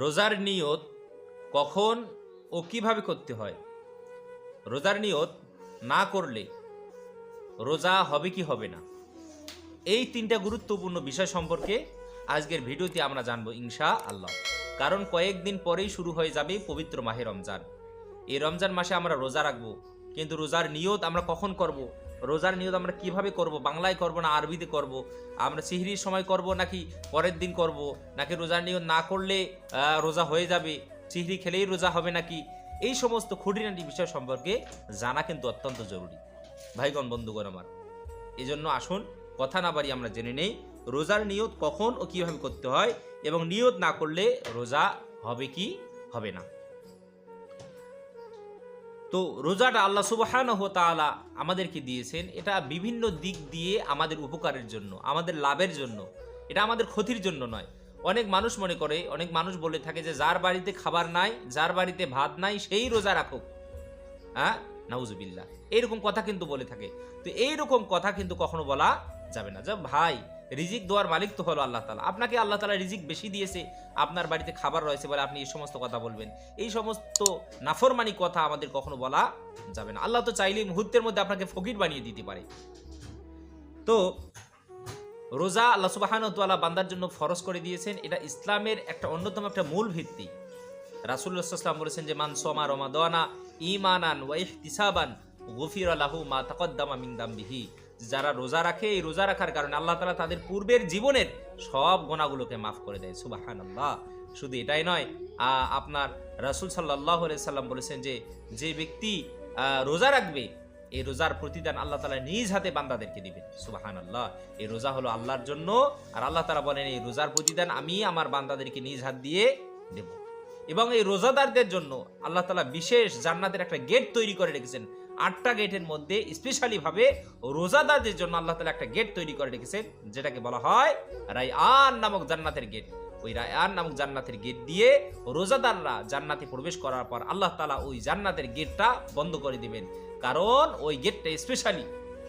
রোজার নিয়ত কখন ও কীভাবে করতে হয়? রোজার নিয়ত না করলে রোজা হবে কি হবে না? এই তিনটা গুরুত্বপূর্ণ বিষয় সম্পর্কে আজকের ভিডিওতে আমরা জানব ইনশা আল্লাহ কারণ কয়েকদিন পরেই শুরু হয়ে যাবে পবিত্র মাহে রমজান। এই রমজান মাসে আমরা রোজা রাখব, কিন্তু রোজার নিয়ত আমরা কখন করব? রোজার নিয়ত আমরা কীভাবে করব? বাংলায় করব না আরবিতে করব? আমরা সিহরির সময় করব নাকি পরের দিন করব? নাকি রোজার নিয়ত না করলে রোজা হয়ে যাবে? সিহরি খেলেই রোজা হবে নাকি? এই সমস্ত খুঁটিনাটি বিষয় সম্পর্কে জানা কিন্তু অত্যন্ত জরুরি। ভাইগণ, বন্ধুগণ আমার এই জন্য আসুন, কথা না বাড়ি আমরা জেনে নেই, রোজার নিয়ত কখন ও কীভাবে করতে হয় এবং নিয়ত না করলে রোজা হবে কি? হবে না। তো রোজাটা আল্লাহ সুবহানাহ তাআলা আমাদেরকে দিয়েছেন। এটা বিভিন্ন দিক দিয়ে আমাদের উপকারের জন্য, আমাদের লাভের জন্য। এটা আমাদের ক্ষতির জন্য নয়। অনেক মানুষ মনে করে, অনেক মানুষ বলে থাকে যে যার বাড়িতে খাবার নাই, যার বাড়িতে ভাত নাই, সেই রোজা রাখুক। হ্যাঁ? নাউজুবিল্লাহ। এইরকম কথা কিন্তু বলে থাকে। তো এইরকম কথা কিন্তু কখনো বলা যাবে না। যা ভাই রিজিক দেওয়ার মালিক তো হলো আল্লাহ তালা আপনাকে আল্লাহ তালা রিজিক বেশি দিয়েছে, আপনার বাড়িতে খাবার রয়েছে বলে আপনি এই সমস্ত কথা বলবেন। এই সমস্ত নাফরমানি কথা আমাদের কখনো বলা যাবে না। আল্লাহ তো চাইলেই মুহূর্তের মধ্যে আপনাকে ফকির বানিয়ে দিতে পারে। তো রোজা আল্লাহ সুবাহান তাল্লাহ বান্দার জন্য ফরজ করে দিয়েছেন। এটা ইসলামের একটা অন্যতম একটা মূল ভিত্তি। রাসুল্লাহাম বলেছেন যে, মান সোমা রমাদানা ইমানান ওয়াইহ তিসাবান গফির আলাহু মা তাকদ্দামা মিন দামবিহি। যারা রোজা রাখে, এই রোজা রাখার কারণে আল্লাহ তালা তাদের পূর্বের জীবনের সব গোনাগুলোকে মাফ করে দেয়। সুবাহান আল্লাহ শুধু এটাই নয় আপনার রাসুল সাল্লাহ সাল্লাম বলেছেন যে যে ব্যক্তি রোজা রাখবে, এই রোজার প্রতিদান আল্লাহ তালা নিজ হাতে বান্দাদেরকে দিবেন। সুবাহান আল্লাহ এই রোজা হলো আল্লাহর জন্য, আর আল্লাহ তালা বলেন, এই রোজার প্রতিদান আমি আমার বান্দাদেরকে নিজ হাত দিয়ে দেব। এবং এই রোজাদারদের জন্য আল্লাহ তালা বিশেষ জান্নাতের একটা গেট তৈরি করে রেখেছেন। আটটা গেটের মধ্যে স্পেশালি ভাবে রোজাদারদের জন্য আল্লাহ তালা একটা গেট তৈরি করে রেখেছেন, যেটাকে বলা হয় রায়আন নামক জান্নাতের গেট ওই রায়আন নামক জান্নাতের গেট দিয়ে রোজাদাররা জান্নাতে প্রবেশ করার পর আল্লাহ তালা ওই জান্নাতের গেটটা বন্ধ করে দিবেন। কারণ ওই গেটটা স্পেশালি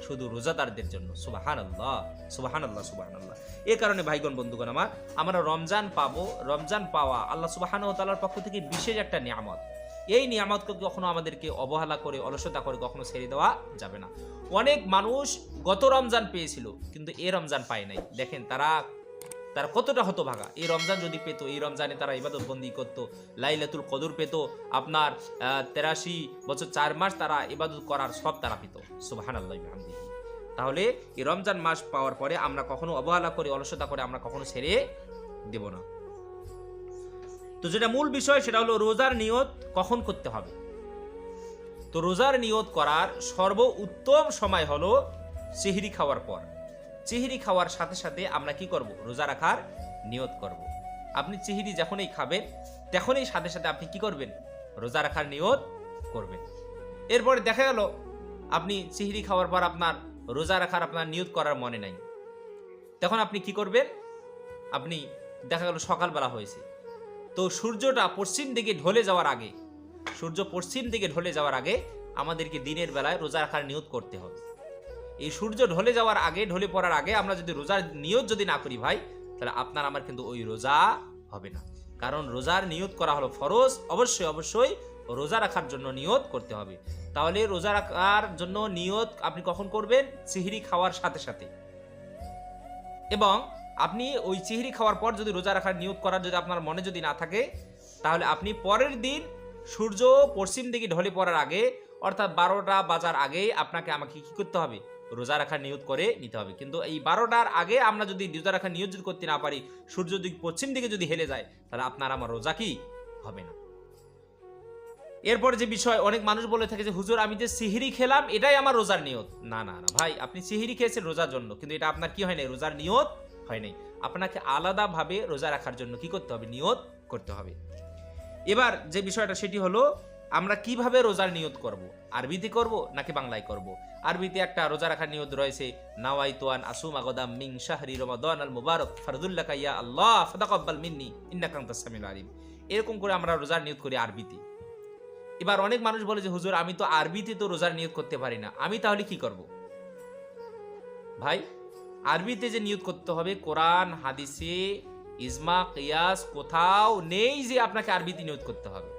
শুধু রোজাদারদের জন্য। সুবাহান আল্লাহ সুবাহান আল্লাহ সুবাহান আল্লাহ এ কারণে ভাইগণ, বন্ধুগণ আমার, আমরা রমজান পাবো, রমজান পাওয়া আল্লাহ সুবাহান তাল্লার পক্ষ থেকে বিশেষ একটা নিয়ামত। এই নিয়ামতকে কখনো আমাদেরকে অবহেলা করে, অলসতা করে কখনো ছেড়ে দেওয়া যাবে না। অনেক মানুষ গত রমজান পেয়েছিল, কিন্তু এ রমজান পায় নাই। দেখেন তারা তারা কতটা হতো ভাগা এই রমজান যদি পেত, এই রমজানে তারা ইবাদত বন্দি করত, লাইলাতুল কদর পেত, আপনার তেরাশি বছর চার মাস তারা ইবাদত করার সব তারা পেত। সুবাহান আল্লাহ তাহলে এই রমজান মাস পাওয়ার পরে আমরা কখনো অবহেলা করে, অলসতা করে আমরা কখনো ছেড়ে দেব না। তো যেটা মূল বিষয় সেটা হলো রোজার নিয়ত কখন করতে হবে? তো রোজার নিয়ত করার সর্ব উত্তম সময় হলো চিহিরি খাওয়ার পর। চিহিরি খাওয়ার সাথে সাথে আমরা কি করব? রোজা রাখার নিয়ত করব। আপনি চিহিরি যখনই খাবেন, তখনই সাথে সাথে আপনি কি করবেন? রোজা রাখার নিয়ত করবেন। এরপরে দেখা গেল, আপনি চিহিরি খাওয়ার পর আপনার রোজা রাখার আপনার নিয়ত করার মনে নাই। তখন আপনি কি করবেন? আপনি দেখা গেল সকালবেলা হয়েছে। তো সূর্যটা পশ্চিম দিকে ঢলে যাওয়ার আগে, সূর্য পশ্চিম দিকে ঢলে যাওয়ার আগে আমাদেরকে দিনের বেলায় রোজা রাখার নিয়ত করতে হবে। এই সূর্য ঢলে যাওয়ার আগে, ঢলে পড়ার আগে আমরা যদি রোজার নিয়ত যদি না করি ভাই, তাহলে আপনার আমার কিন্তু ওই রোজা হবে না। কারণ রোজার নিয়ত করা হলো ফরজ, অবশ্যই অবশ্যই রোজা রাখার জন্য নিয়ত করতে হবে। তাহলে রোজা রাখার জন্য নিয়ত আপনি কখন করবেন? সিহিরি খাওয়ার সাথে সাথে। এবং আপনি ওই চিহিরি খাওয়ার পর যদি রোজা রাখার নিয়ত করার যদি আপনার মনে যদি না থাকে, তাহলে আপনি পরের দিন সূর্য পশ্চিম দিকে ঢলে পড়ার আগে, অর্থাৎ বারোটা বাজার আগে আপনাকে আমাকে কি করতে হবে? রোজা রাখার নিয়ত করে নিতে হবে। কিন্তু এই বারোটার আগে আমরা যদি রোজা রাখার নিয়ত যদি করতে না পারি, সূর্য যদি পশ্চিম দিকে যদি হেলে যায়, তাহলে আপনার আমার রোজা কি হবে না? এরপর যে বিষয়, অনেক মানুষ বলে থাকে যে, হুজুর, আমি যে সিহিরি খেলাম, এটাই আমার রোজার নিয়ত। না না না, ভাই, আপনি সিহিরি খেয়েছেন রোজার জন্য, কিন্তু এটা আপনার কি হয় নাই? রোজার নিয়ত হয় নাই। আপনাকে আলাদাভাবে রোজা রাখার জন্য কি করতে হবে? নিয়ত করতে হবে। এবার যে বিষয়টা, সেটি হলো, আমরা কীভাবে রোজার নিয়ত করব? আরবিতে করব নাকি বাংলায় করব? আরবিতে একটা রোজা রাখার নিয়ত রয়েছে, নাওয়াইতুয়ান আসুম আগদাম মিং শাহরি রমাদান আল মুবারক ফারদুল্লাহ কাইয়া আল্লাহ ফাদাকাব্বাল মিন্নি ইন্নাকাম তাসসামিল আলিম। এরকম করে আমরা রোজার নিয়ত করি আরবিতে। এবার অনেক মানুষ বলে যে, হুজুর, আমি তো আরবিতে তো রোজার নিয়ত করতে পারি না, আমি তাহলে কি করব? ভাই, আরবিতে যে নিয়ত করতে হবে, কোরআন, হাদিসে ইজমা, কিয়াস, কোথাও নেই যে আপনাকে আরবিতে নিয়ত করতে হবে।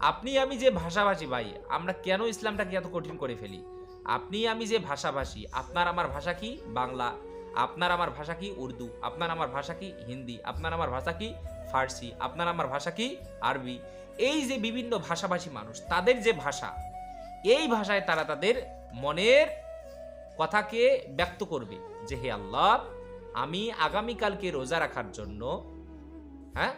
আপনি আমি যে ভাষাভাষী ভাই, আমরা কেন ইসলামটাকে এত কঠিন করে ফেলি? আপনি আমি যে ভাষাভাষী, আপনার আমার ভাষা কি? বাংলা। আপনার আমার ভাষা কি? উর্দু। আপনার আমার ভাষা কি? হিন্দি। আপনার আমার ভাষা কি? ফার্সি। আপনার আমার ভাষা কি? আরবি। এই যে বিভিন্ন ভাষাভাষী মানুষ, তাদের যে ভাষা, এই ভাষায় তারা তাদের মনের কথাকে ব্যক্ত করবে যে, হে আল্লাহ, আমি আগামীকালকে রোজা রাখার জন্য হ্যাঁ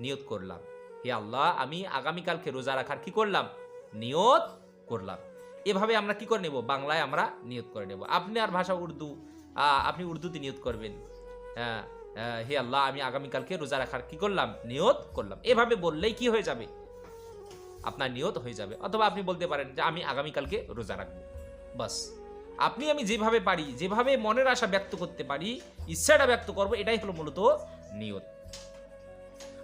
নিয়ত করলাম। হে আল্লাহ, আমি আগামীকালকে রোজা রাখার কি করলাম? নিয়ত করলাম। এভাবে আমরা কি করে নেব? বাংলায় আমরা নিয়ত করে নেব। আপনি আর ভাষা উর্দু আপনি উর্দুতে নিয়ত করবেন। হ্যাঁ হে আল্লাহ, আমি আগামীকালকে রোজা রাখার কি করলাম? নিয়ত করলাম। এভাবে বললেই কি হয়ে যাবে? আপনার নিয়ত হয়ে যাবে। অথবা আপনি বলতে পারেন যে, আমি আগামীকালকে রোজা রাখব। বাস। আপনি, আমি যেভাবে পারি, যেভাবে মনের আশা ব্যক্ত করতে পারি, ইচ্ছাটা ব্যক্ত করব, এটাই হলো মূলত নিয়ত।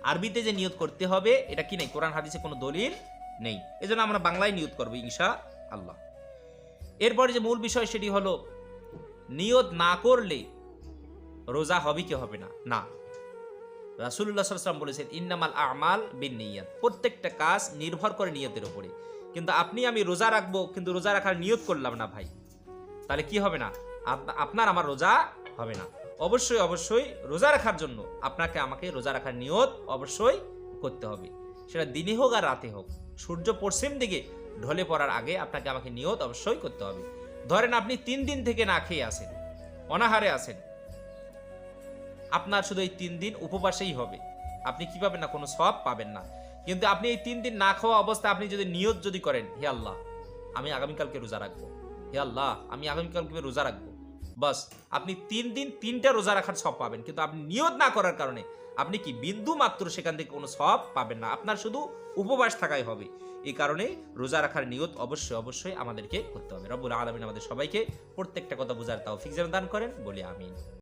আরবিতে যে নিয়ত করতে হবে, এটা কি নেই? কোরআন, হাদিসে কোনো দলিল নেই। এজন্য আমরা বাংলায় নিয়ত করব ইনশা আল্লাহ এরপরে যে মূল বিষয় সেটি হলো, নিয়ত না করলে রোজা হবে কি হবে না? না। রাসুল্লাহ সাল্লাম বলেছেন, ইন্নামাল আমাল বিন নিয়াত প্রত্যেকটা কাজ নির্ভর করে নিয়তের উপরে। কিন্তু আপনি, আমি রোজা রাখব, কিন্তু রোজা রাখার নিয়ত করলাম না ভাই। তাহলে কি হবে না? আপনার, আমার রোজা হবে না। অবশ্যই অবশ্যই রোজা রাখার জন্য আপনাকে আমাকে রোজা রাখার নিয়ত অবশ্যই করতে হবে। সেটা দিনে হোক আর রাতে হোক। সূর্য পশ্চিম দিকে ঢলে পড়ার আগে আপনাকে আমাকে নিয়ত অবশ্যই করতে হবে। ধরেন আপনি তিন দিন থেকে না খেয়ে আসেন অনাহারে আছেন। আপনার শুধু এই তিন দিন উপবাসেই হবে। আপনি কি পাবেন না? কোনো সব পাবেন না। কিন্তু আপনি এই তিন দিন না খাওয়া অবস্থায় আপনি যদি নিয়ত যদি করেন, হে আল্লাহ, আমি আগামীকালকে রোজা রাখব। হে আল্লাহ, আমি আগামীকালকে রোজা রাখব। বাস, আপনি তিন দিন তিনটা রোজা রাখার সব পাবেন, কিন্তু আপনি নিয়ত না করার কারণে আপনি কি বিন্দু মাত্র সেখান থেকে কোনো সব পাবেন না। আপনার শুধু উপবাস থাকাই হবে। এই কারণে রোজা রাখার নিয়ত অবশ্যই অবশ্যই আমাদেরকে করতে হবে। রব্বুল আলমিন আমাদের সবাইকে প্রত্যেকটা কথা বোঝার তাও ফিক্সার দান করেন, বলে আমিন।